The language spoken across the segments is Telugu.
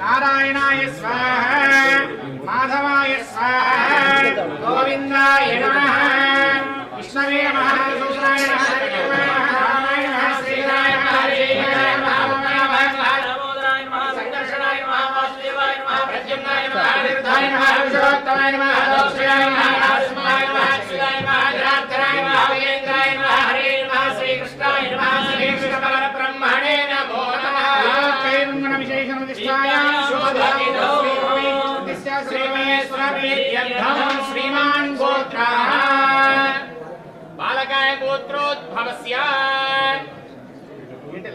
నారాయణాయ స్వాహ మాధవాయ స్వాహ గోవిందాయ నమః విష్ణవే సూత్రాయ నమః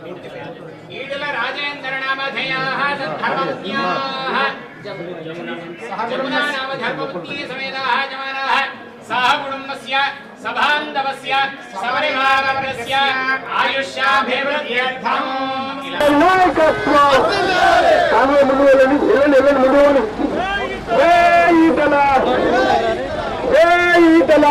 ಈಡಲ ರಾಜೇಂದ್ರ ನಾಮಧಯಾಹ ಸದ್ಧರ್ಮಜ್ಞಾಹ ಜಮುನಾ ನಾಮ ಧರ್ಮಪತ್ನಿ ಸಮೇತಾಹ ಜಮಾನಾಹ ಸಹ ಕುಟುಂಬಸ್ಯ ಸಭಾಂಧವಸ್ಯ ಸವರಿಮಾವರ್ಗಸ್ಯ ಆಯುಷ್ಯಾಭಿವೃದ್ಧ್ಯರ್ಥಂ ನಾಯಕತ್ವ ತಾವೇ ಮುಂದುವರೆದು ಎಲ್ಲೆಲ್ಲ ಮುಂದುವರೆದು ಜೈ ಈಟಲ ಜೈ ಈಟಲ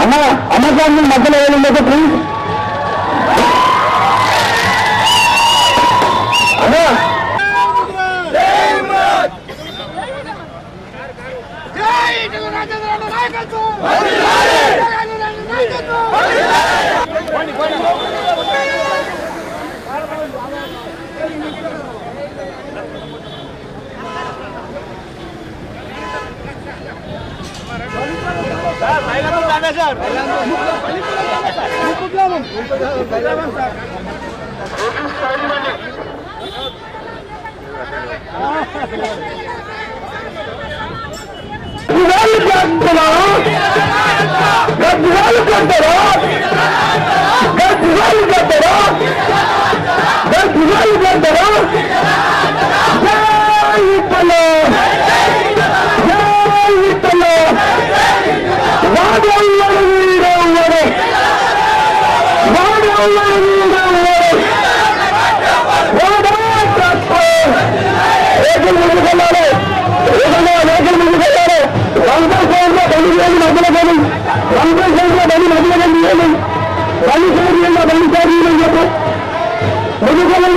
అన్న అమ్మకాన్ని మధ్యలో ఏమి ఉండదు please. గజాలు చేస్తున్నా గజాలు కట్టరా గజాలు కట్టరా గజాలు மதுரகேவி ஒன்றை சேர்ந்த பலி மதுரகேவி பலி சேர்ந்த பலி சேர்ந்த முதுகலை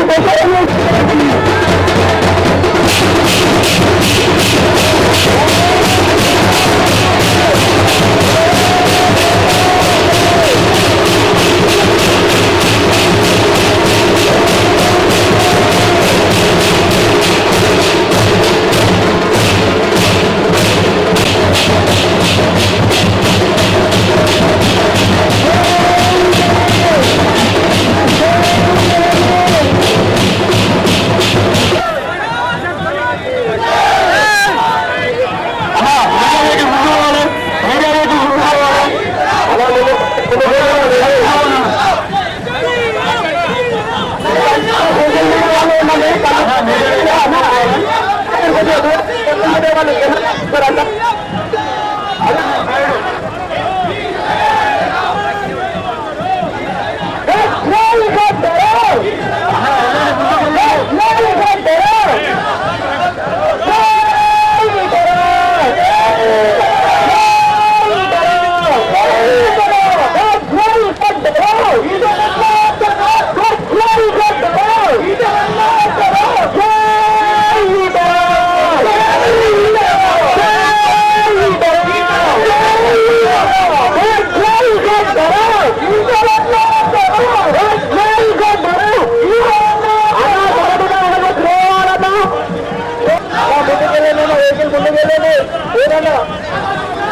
బండి సైడ్లో బండి సైడ్లో చెప్పు ముందుకెళ్ళండి పెట్టాలి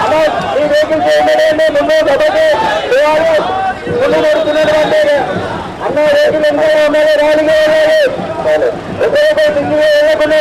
అలా ఈ వెహికల్ చేయండి ముందు గబకి ముందు నడుస్తున్నటువంటి అన్న వెహికల్ ఎంత ఉన్నది ర్యాలీగా వెళ్ళాలి ఎక్కడైతే దిగి వెళ్ళకుండా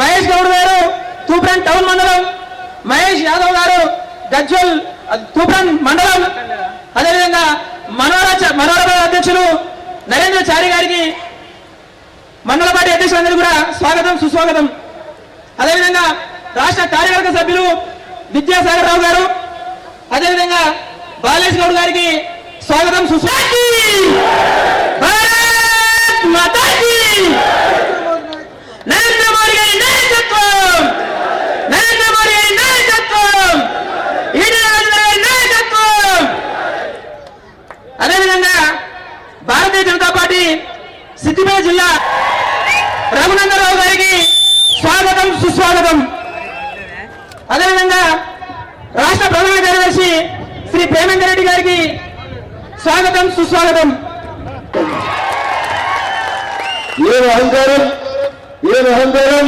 మహేష్ గౌడ్ గారు తూప్రాన్ టౌన్ మండలం. మహేష్ యాదవ్ గారు గజ్వల్ తూప్రాన్ మండలం. అదేవిధంగా మనోహర మనోహర అధ్యక్షులు నరేంద్ర చారి గారికి మండల పార్టీ అధ్యక్షులందరూ కూడా స్వాగతం సుస్వాగతం. అదేవిధంగా రాష్ట్ర కార్యవర్గ సభ్యులు విద్యాసాగర్ రావు గారు అదేవిధంగా బాలేష్ గౌడ్ గారికి స్వాగతం సుస్వాగతం. సుస్వాగతం అదేవిధంగా రాష్ట్ర ప్రధాన కార్యదర్శి శ్రీ ప్రేమేందర్ రెడ్డి గారికి స్వాగతం సుస్వాగతం. ఏం అహంకారం? ఏం అహంకారం?